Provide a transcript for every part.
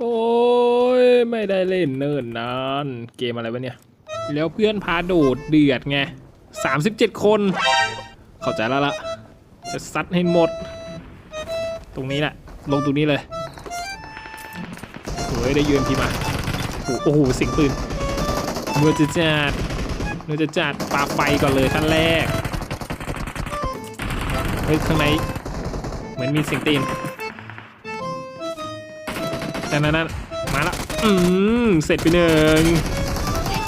โอ้ยไม่ได้เล่นเนิ่นนานเกมอะไรวะเนี่ย แล้วเพื่อนพาโดดเดือดไง 37 คน เข้าใจแล้วละจะซัดให้หมด ตรงนี้แหละ ลงตรงนี้เลยเฮ้ยได้ยืนพีมาโอ้โหสียงปืนเมื่อจะจัดเมื่อจะจัดปาไฟก่อนเลยขั้นแรกเฮ้ยข้างในเหมือนมีเสียงตีน นั้นนั้นมาละอืมเสร็จไปหนึ่ง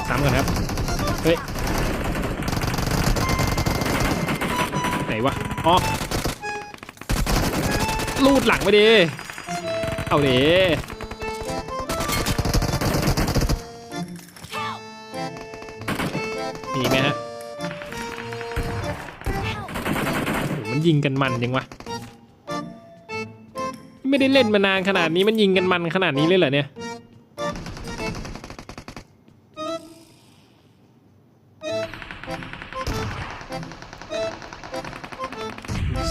ซ้ำกันครับ เฮ้ย ไหนวะ อ๋อ ลูดหลังไปดิ เอาดิมีไหมฮะ มันยิงกันมันยังวะ ไม่ได้เล่นมานานขนาดนี้มันยิงกันมันขนาดนี้เลยเหรอเนี่ย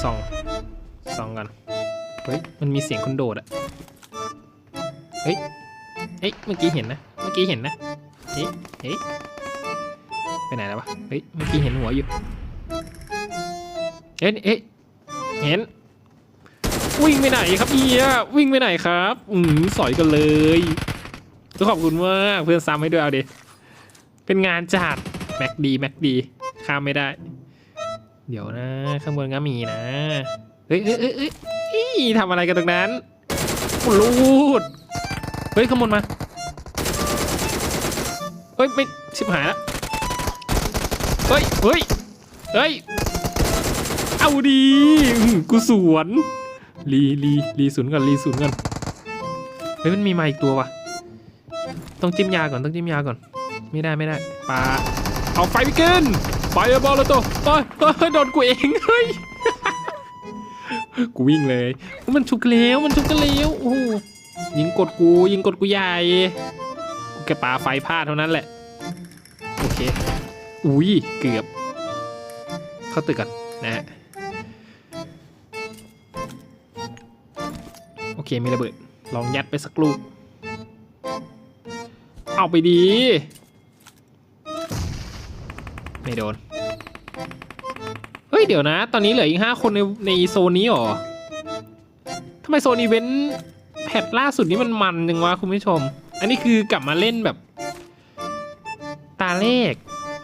ส่องส่องกันเฮ้ยมันมีเสียงคนโดดอะเฮ้ยเฮ้ยเมื่อกี้เห็นนะ เมื่อกี้เห็นนะเฮ้ยเฮ้ยไปไหนแล้ววะเฮ้ยเมื่อกี้เห็นหัวอยู่เฮ้ยเฮ้ยเห็น วิ่งไปไหนครับเฮียวิ่งไปไหนครับ อืมสอยกันเลยขอบคุณมากเพื่อนซ้ำให้ด้วยเอาดิ เป็นงานจัดแม็กดีแม็กดีข้ามไม่ได้ เดี๋ยวนะข้างบนก็มีนะเฮ้ยเฮ้ยเฮ้ยเฮ้ยทำอะไรกันตรงนั้นลูดเฮ้ยข้างบนมาเฮ้ยไม่ชิบหายละเฮ้ยเฮ้ยเฮ้ยเอาดีอืมกูสวน รีรีรีศูนย์ก่อนรีศูนย์ก่อนเฮ้ยมันมีมาอีกตัววะต้องจิ้มยาก่อนต้องจิ้มยาก่อน ไม่ได้ไม่ได้ปลาเอาไฟไปกินไฟบอลแล้วตัวเฮ้ยเฮ้ยโดนกูเองเฮ้ยกูวิ่งเลยมันฉุกกันแล้วมันฉุกกันแล้วโอ้โหยิงกดกูยิงกดกูใหญ่กูแค่ปาไฟพลาดเท่านั้นแหละโอเคอุ้ยเกือบ เข้าตึกกันนะฮะ เคมีระเบิด ลองยัดไปสักลูก เอาไปดี ไม่โดน เฮ้ย เดี๋ยวนะ ตอนนี้เหลืออีกห้าคนในในโซนนี้หรอทำไมโซนอีเวนต์แพทล่าสุดนี้มันมันจังวะคุณผู้ชม อันนี้คือกลับมาเล่นแบบ ตาเลข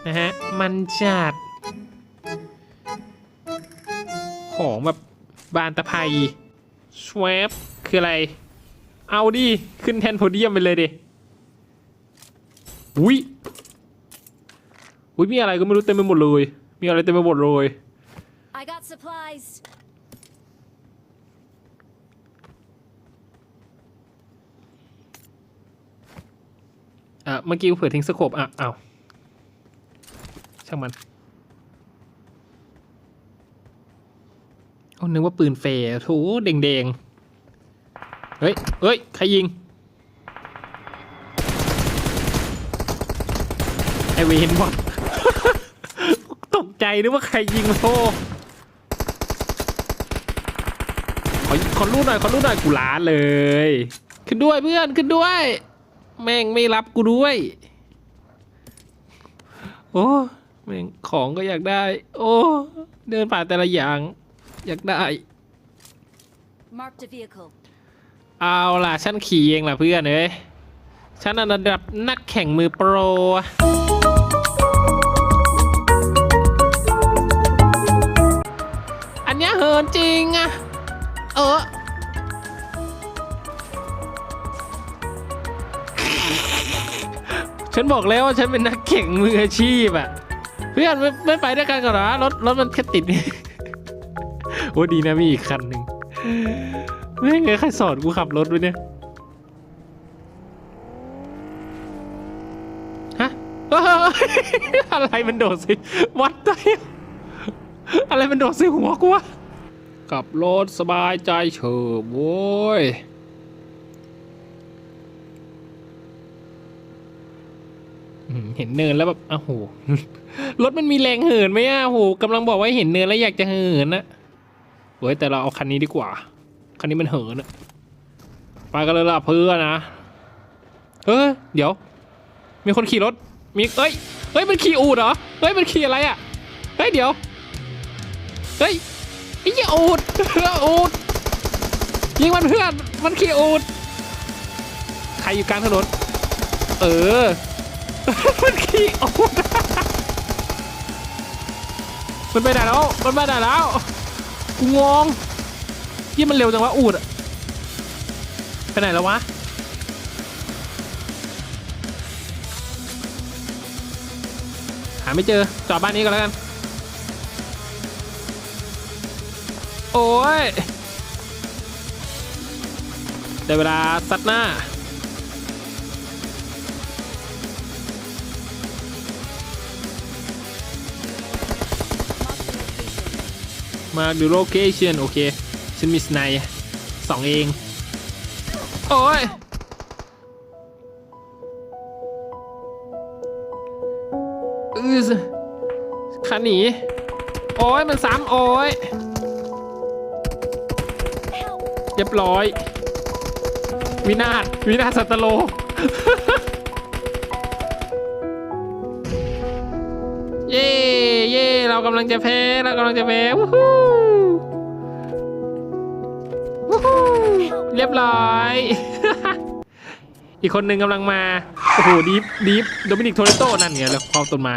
นะฮะ มันจัด ของแบบบานตะไพ ชวบคืออะไร เอาดิ ขึ้นแทนโพเดียมไปเลยดิอุ้ยอุ้ยมีอะไรก็ไม่รู้เต็มไปหมดเลย มีอะไรเต็มไปหมดเลย I got supplies. อะเมื่อกี้กูเผื่อทิ้งสโคปอะเอาช่างมัน นึกว่าปืนเฟร์โถเด้งเดงๆเฮ้ยเฮ้ย ใครยิง ไอเวนบอกตกใจนึกว่าใครยิงโธ่ขอขอรู้หน่อยขอรู้หน่อยกูล้าเลย ขึ้นด้วยเพื่อนขึ้นด้วย แม่งไม่รับกูด้วย โอ้แม่งของก็อยากได้ โอ้ เดินผ่านแต่ละอย่าง อยากได้ Marked a vehicle. เอาล่ะ ฉันขี่เองล่ะเพื่อนเอ้ยฉันระดับนักแข่งมือโปร อันเนี้ยเหินจริงอะเออ ฉันบอกแล้วว่าฉันเป็นนักแข่งมืออาชีพอะเพื่อนไม่ไม่ไปด้วยกันก่อนเหรอรถรถมันแค่ติด โอ้ดีนะมีอีกคันหนึ่งไม่ไงใครสอนกูขับรถวะเนี่ยฮะอะไรมันโดดสิวัดใจอะไรมันโดดสิหัวกูวะขับรถสบายใจเฉิบโว้ยเห็นเนินแล้วแบบอ้าวโหรถมันมีแรงเหินไหมอะโหกำลังบอกว่าเห็นเนินแล้วอยากจะเหินนะ ฮ้ยแต่เราเอาคันนี้ดีกว่า คันนี้มันเหินอะไปกันเลยล่ะเพื่อนนะเออเดี๋ยว มีคนขี่รถ มีเอ้ย เฮ้ยมันขี่อูดเหรอ เฮ้ยมันขี่อะไรอะเฮ้ยเดี๋ยว เฮ้ยไอ้เหี้ยอูดอูดยิงมันเพื่อน มันขี่อูดใครอยู่กลางถนน เออ มันขี่อูดมันไปไหนแล้ว มันไปไหนแล้ว กูงงยี่มันเร็วจังวะอูดอะไปไหนแล้ววะหาไม่เจอจอดบ้านนี้ก่อนแล้วกัน โอ้ยได้เวลาซัดหน้า มาดูโลเคชันโอเค ฉันมีสไนด์สองเอง โอ้ยอือขาหนี โอ้ยมันซ้ำโอ้ย Help! เรียบร้อย วินาศวินาศสัตว์โล เรากำลังจะแพ้เรากำลังจะแพ้วู้ฮู้วู้ฮู้เรียบร้อย อีกคนหนึ่งกำลังมา โอ้โหดีฟดีฟโดมินิกโทเรโตนั่นไงแล้วความต้นไม้